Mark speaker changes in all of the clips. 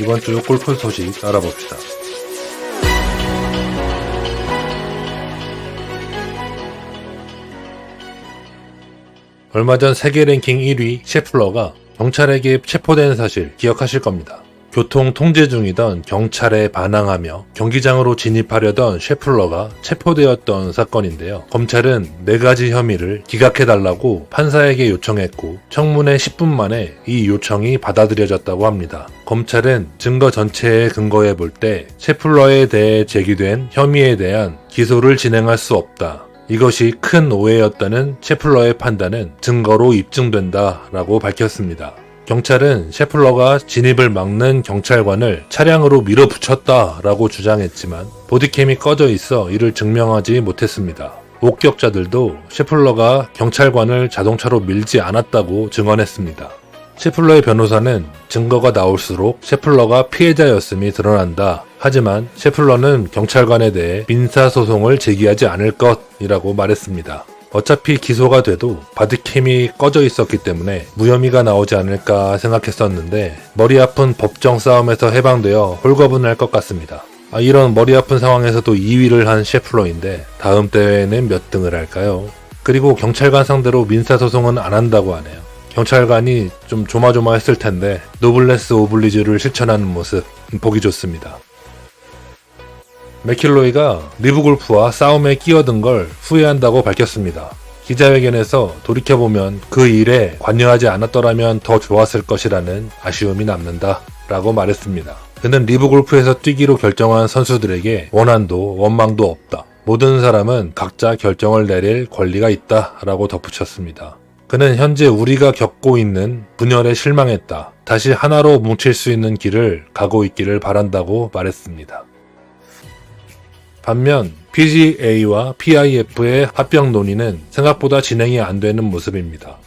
Speaker 1: 이번 주 골프 소식 알아봅시다. 얼마 전 세계 랭킹 1위 셰플러가 경찰에게 체포된 사실 기억하실 겁니다. 교통 통제 중이던 경찰에 반항하며 경기장으로 진입하려던 셰플러가 체포되었던 사건인데요. 검찰은 네 가지 혐의를 기각해달라고 판사에게 요청했고 청문회 10분 만에 이 요청이 받아들여졌다고 합니다. 검찰은 증거 전체에 근거해 볼 때 셰플러에 대해 제기된 혐의에 대한 기소를 진행할 수 없다. 이것이 큰 오해였다는 셰플러의 판단은 증거로 입증된다라고 밝혔습니다. 경찰은 셰플러가 진입을 막는 경찰관을 차량으로 밀어붙였다라고 주장했지만 보디캠이 꺼져 있어 이를 증명하지 못했습니다. 목격자들도 셰플러가 경찰관을 자동차로 밀지 않았다고 증언했습니다. 셰플러의 변호사는 증거가 나올수록 셰플러가 피해자였음이 드러난다. 하지만 셰플러는 경찰관에 대해 민사소송을 제기하지 않을 것이라고 말했습니다. 어차피 기소가 돼도 바디캠이 꺼져 있었기 때문에 무혐의가 나오지 않을까 생각했었는데 머리 아픈 법정 싸움에서 해방되어 홀거분할 것 같습니다. 아, 이런 머리 아픈 상황에서도 2위를 한 셰플러인데 다음 대회에는 몇 등을 할까요? 그리고 경찰관 상대로 민사소송은 안 한다고 하네요. 경찰관이 좀 조마조마했을 텐데 노블레스 오블리주를 실천하는 모습 보기 좋습니다. 맥킬로이가 리브 골프와 싸움에 끼어든 걸 후회한다고 밝혔습니다. 기자회견에서 돌이켜보면 그 일에 관여하지 않았더라면 더 좋았을 것이라는 아쉬움이 남는다 라고 말했습니다. 그는 리브 골프에서 뛰기로 결정한 선수들에게 원한도 원망도 없다. 모든 사람은 각자 결정을 내릴 권리가 있다 라고 덧붙였습니다. 그는 현재 우리가 겪고 있는 분열에 실망했다. 다시 하나로 뭉칠 수 있는 길을 가고 있기를 바란다고 말했습니다. 반면 PGA와 PIF의 합병 논의는 생각보다 진행이 안 되는 모습입니다.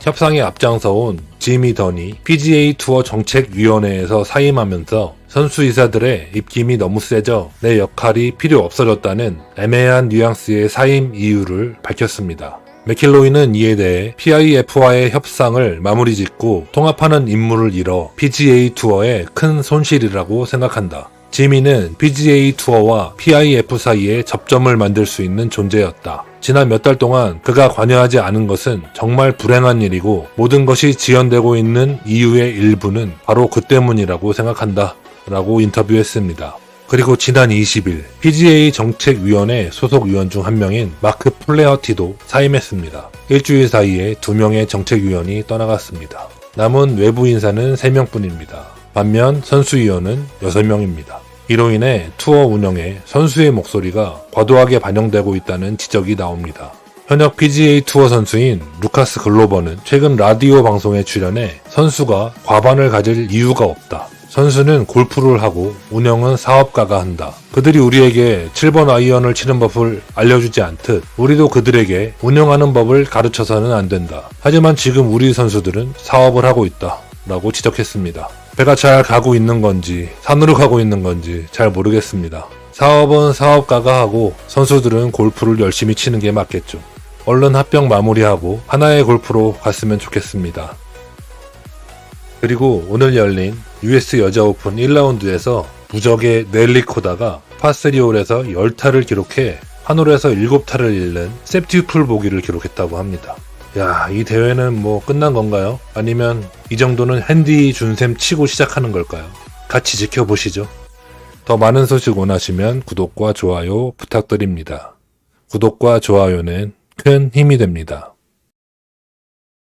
Speaker 1: 협상에 앞장서온 지미 던이 PGA 투어 정책위원회에서 사임하면서 선수이사들의 입김이 너무 세져 내 역할이 필요 없어졌다는 애매한 뉘앙스의 사임 이유를 밝혔습니다. 맥킬로이는 이에 대해 PIF와의 협상을 마무리 짓고 통합하는 임무를 잃어 PGA 투어에 큰 손실이라고 생각한다. 지미는 PGA 투어와 PIF 사이에 접점을 만들 수 있는 존재였다. 지난 몇 달 동안 그가 관여하지 않은 것은 정말 불행한 일이고 모든 것이 지연되고 있는 이유의 일부는 바로 그 때문이라고 생각한다. 라고 인터뷰했습니다. 그리고 지난 20일 PGA 정책위원회 소속 위원 중 한 명인 마크 플레어티도 사임했습니다. 일주일 사이에 두 명의 정책위원이 떠나갔습니다. 남은 외부 인사는 3명뿐입니다. 반면 선수위원은 6명입니다. 이로 인해 투어 운영에 선수의 목소리가 과도하게 반영되고 있다는 지적이 나옵니다. 현역 PGA 투어 선수인 루카스 글로버는 최근 라디오 방송에 출연해 선수가 과반을 가질 이유가 없다. 선수는 골프를 하고 운영은 사업가가 한다. 그들이 우리에게 7번 아이언을 치는 법을 알려주지 않듯 우리도 그들에게 운영하는 법을 가르쳐서는 안 된다. 하지만 지금 우리 선수들은 사업을 하고 있다. 라고 지적했습니다. 배가 잘 가고 있는 건지 산으로 가고 있는 건지 잘 모르겠습니다. 사업은 사업가가 하고 선수들은 골프를 열심히 치는 게 맞겠죠. 얼른 합병 마무리하고 하나의 골프로 갔으면 좋겠습니다. 그리고 오늘 열린 US 여자 오픈 1라운드에서 무적의 넬리 코다가 파3홀에서 10타를 기록해 한 홀에서 7타를 잃는 세프티풀 보기를 기록했다고 합니다. 야, 이 대회는 뭐 끝난 건가요? 아니면 이 정도는 핸디 준셈 치고 시작하는 걸까요? 같이 지켜보시죠. 더 많은 소식 원하시면 구독과 좋아요 부탁드립니다. 구독과 좋아요는 큰 힘이 됩니다.